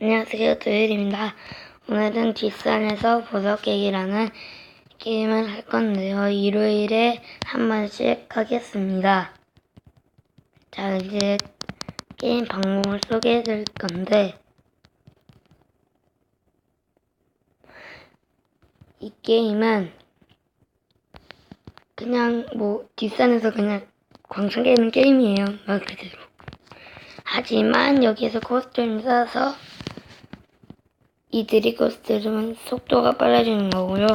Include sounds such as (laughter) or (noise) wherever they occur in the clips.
안녕하세요. 도일입니다. 오늘은 뒷산에서 보석 깨기라는 게임을 할 건데요. 일요일에 한 번씩 하겠습니다. 자, 이제 게임 방법을 소개해 드릴 건데, 이 게임은 그냥 뭐 뒷산에서 그냥 광천 깨는 게임이에요. 말 그대로. 하지만 여기에서 코스튬을 쌓아서 이 드리코스트는 속도가 빨라지는 거고요.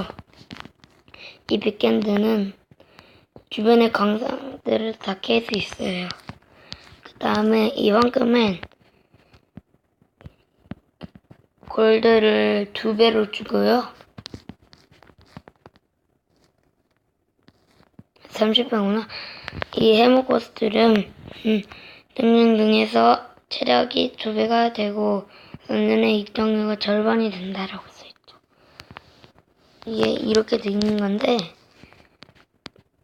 이 빅핸드는 주변의 광산들을 다캘수 있어요. 그 다음에 이 황금은 골드를 두 배로 주고요. 30배구나. 이 해모코스들은 음, 등등등에서 체력이 두 배가 되고 선전의 입장료가 절반이 된다라고 써있죠. 이게 이렇게 돼 있는 건데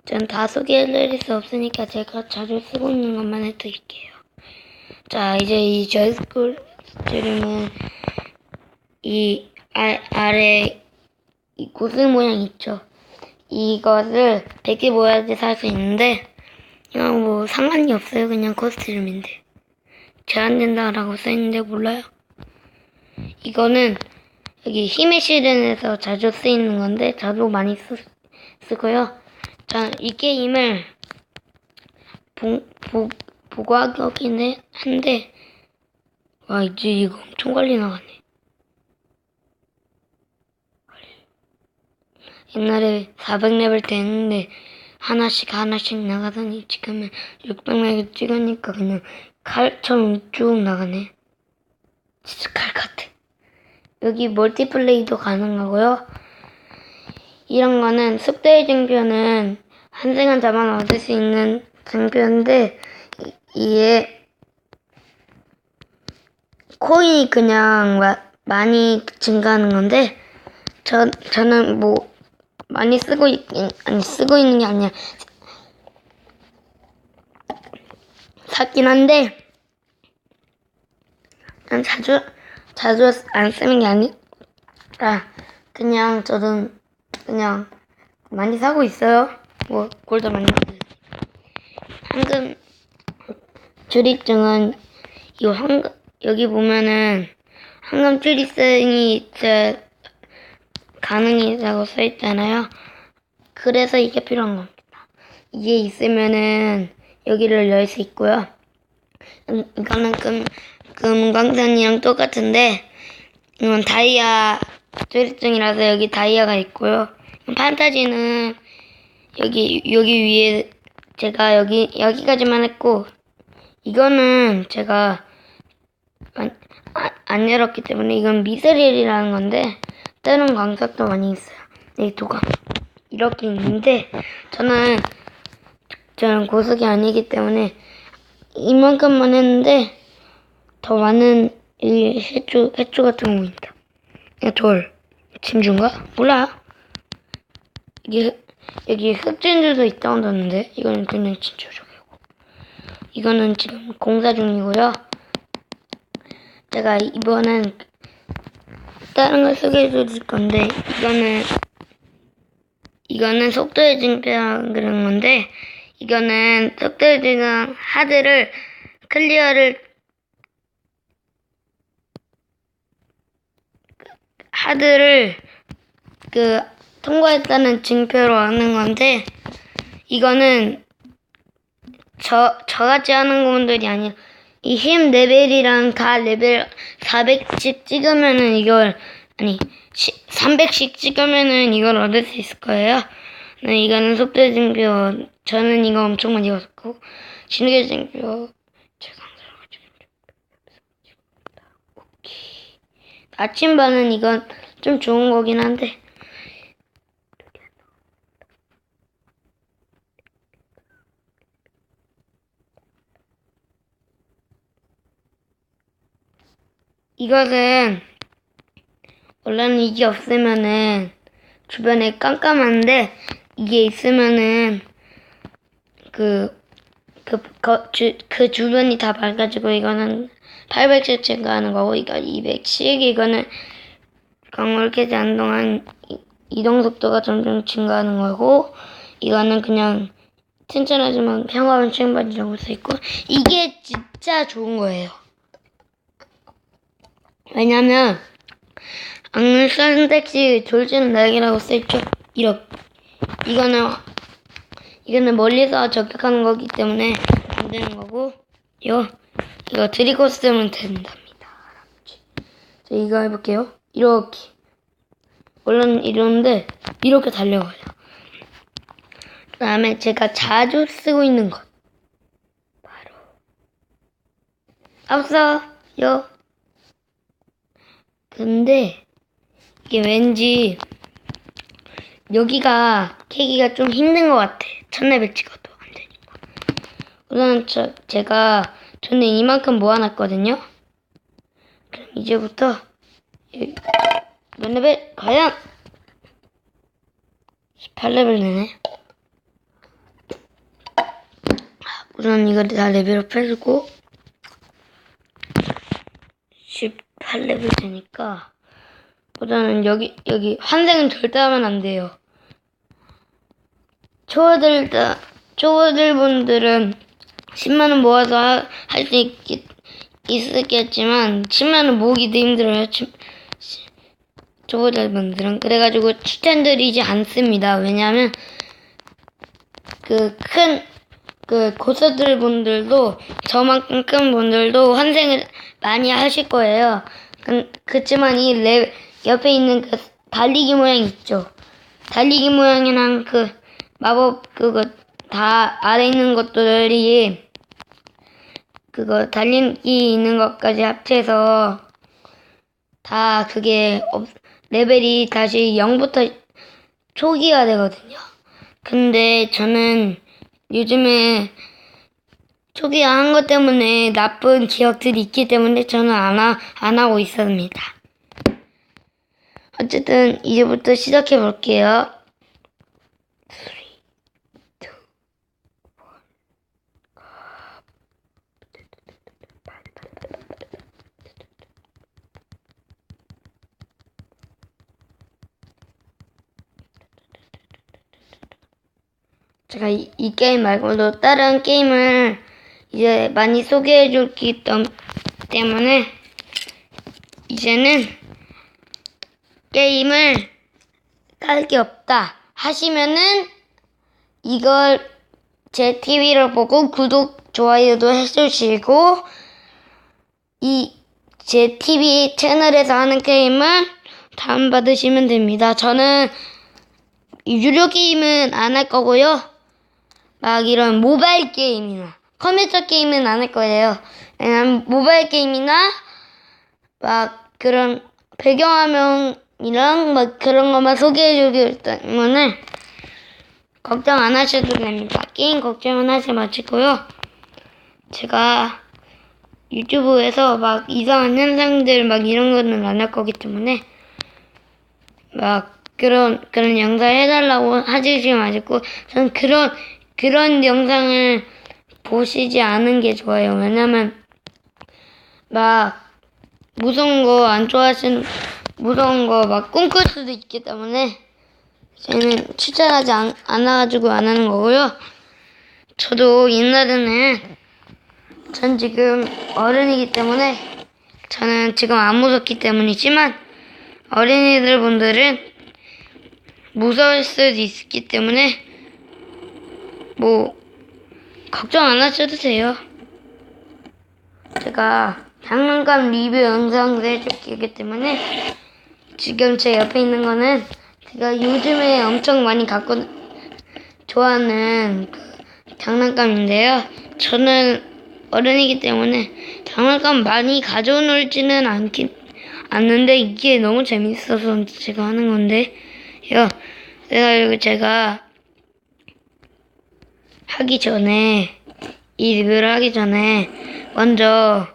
전 다 소개해드릴 수 없으니까 제가 자주 쓰고 있는 것만 해드릴게요. 자 이제 이 저스쿨 드림은 이 아, 아래 이 구슬 모양 있죠. 이것을 100개 모아야지 살 수 있는데 그냥 뭐 상관이 없어요. 그냥 코스튬인데 제한된다라고 써있는데 몰라요. 이거는 여기 힘의 시즌에서 자주 쓰이는 건데 저도 많이 쓰, 쓰고요. 자, 이 게임을 보, 보, 보고 하긴 한데 와 이제 이거 엄청 관리 나가네. 옛날에 400레벨 때 했는데 하나씩 하나씩 나가더니 지금은 600레벨 찍으니까 그냥 칼처럼 쭉 나가네. 진짜 칼 같아. 여기 멀티플레이도 가능하고요. 이런 거는 속도의 증표는 한 시간 잡아 얻을 수 있는 증표인데 이- 이게 코인이 그냥 마- 많이 증가하는 건데 저 저는 뭐 많이 쓰고 있긴 아니 쓰고 있는 게 아니라 샀긴 한데 난 자주 자주 안 쓰는 게 아니라 그냥 저는 그냥 많이 사고 있어요. 뭐 골드 많이. 황금 주립증은 이 황금 여기 보면은 황금 주립증이 이제 가능이라고 써 있잖아요. 그래서 이게 필요한 겁니다. 이게 있으면은 여기를 열 수 있고요. 음, 이거는 금, 금광산이랑 똑같은데 이건 다이아 조립증이라서 여기 다이아가 있고요. 판타지는 여기 여기 위에 제가 여기 여기까지만 했고 이거는 제가 안, 아, 안 열었기 때문에 이건 미스릴이라는 건데 다른 광석도 많이 있어요. 이 도감 이렇게 있는데 저는 저는 고속이 아니기 때문에 이만큼만 했는데 더 많은 이 해초 해초 같은 거 보인다. 야, 돌 진주인가? 몰라. 여기 여기 흑진주도 있다고 들었는데 이거는 그냥 진주족이고 이거는 지금 공사 중이고요. 제가 이번엔 다른 걸 소개해 드릴 건데 이거는 이거는 속도의 증표라 그런 건데 이거는 속도의 증표 하드를 클리어를 하드를 그 통과했다는 증표로 하는 건데 이거는 저 저같이 하는 분들이 아니라 이 힘 레벨이랑 다 레벨 400씩 찍으면은 이걸 아니 300씩 찍으면은 이걸 얻을 수 있을 거예요. 네, 이거는 속도 증표 저는 이거 엄청 많이 얻었고 진흙의 증표 제가 오케이. 아침반은 이건 좀 좋은 거긴 한데. 이것은 원래는 이게 없으면은 주변에 깜깜한데 이게 있으면은 그 그, 그, 주, 그 주변이 다 밝아지고 이거는 800씩 증가하는 거고 이거 200씩 이거는 광물 캐지하는 동안 이- 이동 속도가 점점 증가하는 거고 이거는 그냥 튼튼하지만 평화로운 시간반이라고 써 있고 이게 진짜 좋은 거예요. 왜냐면 악물 선택시 졸지는 날개라고 써 있죠. 이렇게 이거는 이거는 멀리서 저격하는 거기 때문에 안 되는 거고 이거 이거 드리고 쓰면 된답니다. 자 이거 해볼게요. 이렇게 원래는 이러는데 이렇게 달려가요. 그 다음에 제가 자주 쓰고 있는 것 바로 앞서요. 근데 이게 왠지 여기가 캐기가 좀 힘든 것 같아. 첫레벨 찍어도 안 되니까. 우선 저, 제가 전에 이만큼 모아놨거든요. 그럼 이제부터 이- 몇 레벨? 과연 18레벨 되네. 우선 이거 다 레벨업 해주고 18레벨 되니까 보다는 여기 여기 환생은 절대 하면 안 돼요. 초보들 다 초보들 분들은 10만 원 모아서 할 수 있었겠지만 10만 원 모으기도 힘들어요. 초보들 분들은 그래가지고 추천드리지 않습니다. 왜냐하면 그 큰 그 고수들 분들도 저만큼 큰 분들도 환생을 많이 하실 거예요. 그, 그치만 이 레, 옆에 있는 그 달리기 모양 있죠. 달리기 모양이랑 그 마법 그거 다 아래 있는 것들이 그거 달리기 있는 것까지 합쳐서 다 그게 없, 레벨이 다시 0부터 초기화 되거든요. 근데 저는 요즘에 초기화 한 것 때문에 나쁜 기억들이 있기 때문에 저는 안, 하, 안 하고 있습니다. 어쨌든 이제부터 시작해 볼게요. 제가 이, 이 게임 말고도 다른 게임을 이제 많이 소개해 줬기 때문에 이제는 게임을 깔 게 없다 하시면은 이걸 제 TV를 보고 구독, 좋아요도 해주시고 이 제 TV 채널에서 하는 게임을 다운받으시면 됩니다. 저는 유료 게임은 안 할 거고요. 막 이런 모바일 게임이나 컴퓨터 게임은 안 할 거예요. 왜냐면 모바일 게임이나 막 그런 배경화면이랑 막 그런 것만 소개해주기 때문에 걱정 안 하셔도 됩니다. 게임 걱정은 하지 마시고요. 제가 유튜브에서 막 이상한 현상들 막 이런 거는 안 할 거기 때문에 막 그런 그런 영상 해달라고 하시지 마시고 전 그런 그런 영상을 보시지 않은 게 좋아요. 왜냐면 막 무서운 거 안 좋아하시는 무서운 거 막 꿈꿀 수도 있기 때문에 저는 추천하지 않, 않아가지고 안 하는 거고요. 저도 옛날에는 전 지금 어른이기 때문에 저는 지금 안 무섭기 때문이지만 어린이들 분들은 무서울 수도 있기 때문에 뭐 걱정 안 하셔도 돼요. 제가 장난감 리뷰 영상도 해줄기 때문에 지금 제 옆에 있는 거는 제가 요즘에 엄청 많이 갖고 좋아하는 그 장난감인데요. 저는 어른이기 때문에 장난감 많이 가져놀지는 않긴 않는데 이게 너무 재밌어서 제가 하는 건데요. 그래서 제가 하기 전에 이 리뷰를 하기 전에 먼저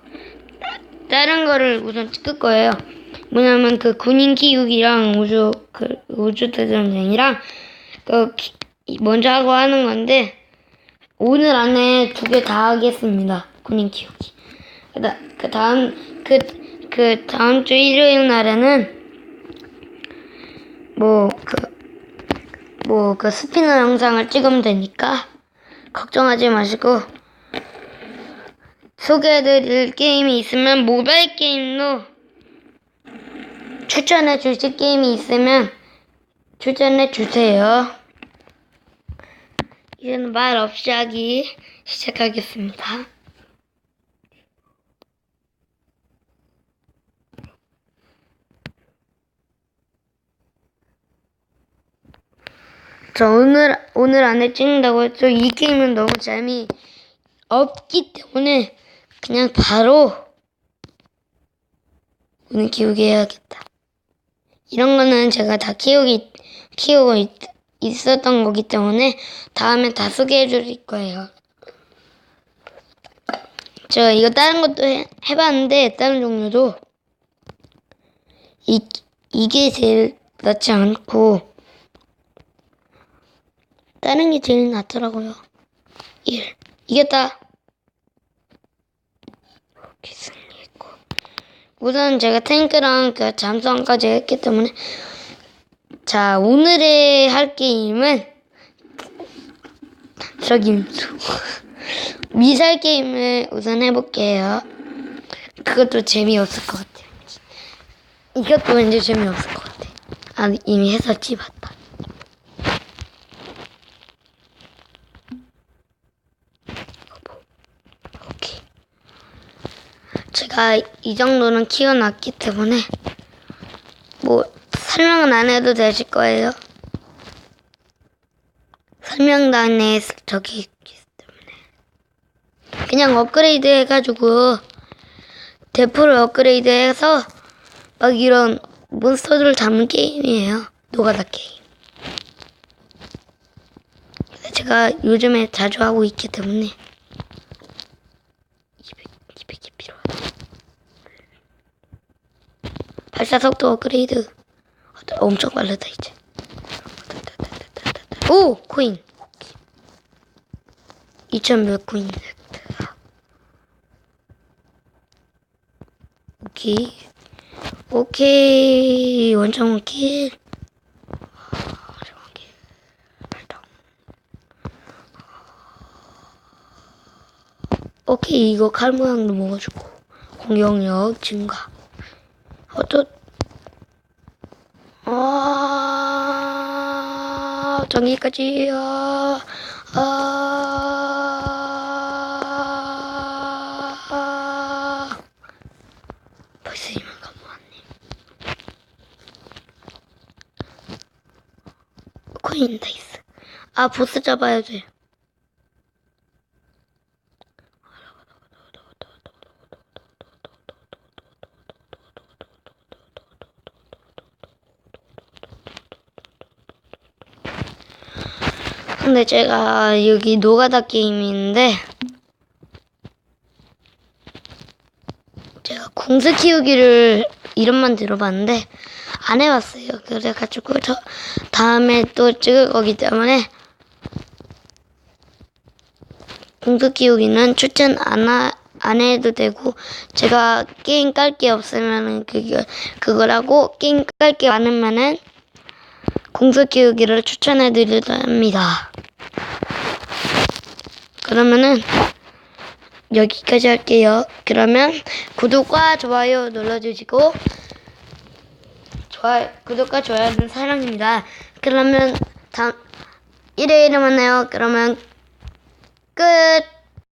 다른 거를 우선 찍을 거예요. 뭐냐면 그 군인 키우기랑 우주 그 우주 대전쟁이랑 그 키- 먼저 하고 하는 건데 오늘 안에 두 개 다 하겠습니다. 군인 키우기. 그다- 그 다음 그 그 다음 주 일요일 날에는 뭐 그 뭐그 스피너 영상을 찍으면 되니까 걱정하지 마시고 소개해드릴 게임이 있으면 모바일 게임도 추천해 주실 게임이 있으면 추천해 주세요. 이제는 말 없이 하기 시작하겠습니다. 저 오늘 오늘 안에 찍는다고 했죠. 이 게임은 너무 재미 없기 때문에 그냥 바로 오늘 키우게 해야겠다. 이런 거는 제가 다 키우기 키우고 있, 있었던 거기 때문에 다음에 다 소개해 드릴 거예요. 저 이거 다른 것도 해, 해봤는데 다른 종류도 이 이게 제일 낫지 않고 다른 게 제일 낫더라고요. 1. 이겼다. 이렇게 승리했고. 우선 제가 탱크랑 그 잠수함까지 했기 때문에 자 오늘의 할 게임은 저김수 (laughs) 미사일 게임을 우선 해볼게요. 그것도 재미없을 것 같아요. 이것도 왠지 재미없을 것 같아. 아 이미 했었지 맞다. 오케이. 제가 이 정도는 키워놨기 때문에 뭐 설명은 안 해도 되실 거예요. 설명란에 저기 있기 때문에 그냥 업그레이드 해가지고 대포를 업그레이드 해서 막 이런 몬스터들을 잡는 게임이에요. 노가다 게임. 제가 요즘에 자주 하고 있기 때문에 200, 200이 필요하다. 발사 속도 업그레이드. 어, 엄청 빠르다 이제. 오 코인. 2,100 코인. 오케이. 오케이. 원정 킬. 오케이 이거 칼 모양도 먹어주고 공격력 증가 어쩌 아 저기까지 아, 아, 아. 벌써 이만큼 코인 다이스. 아 보스 잡아야 돼 근데 제가 여기 노가다 게임이 있는데 제가 궁수 키우기를 이름만 들어봤는데 안 해봤어요. 그래가지고 저 다음에 또 찍을 거기 때문에 궁수 키우기는 추천 안, 하, 안 해도 되고 제가 게임 깔 게 없으면은 그거 그거라고 게임 깔 게 많으면은 공수 키우기를 추천해 드립니다. 그러면은 여기까지 할게요. 그러면 구독과 좋아요 눌러주시고 좋아요 구독과 좋아요는 사랑입니다. 그러면 다음 일요일에 만나요. 그러면 끝.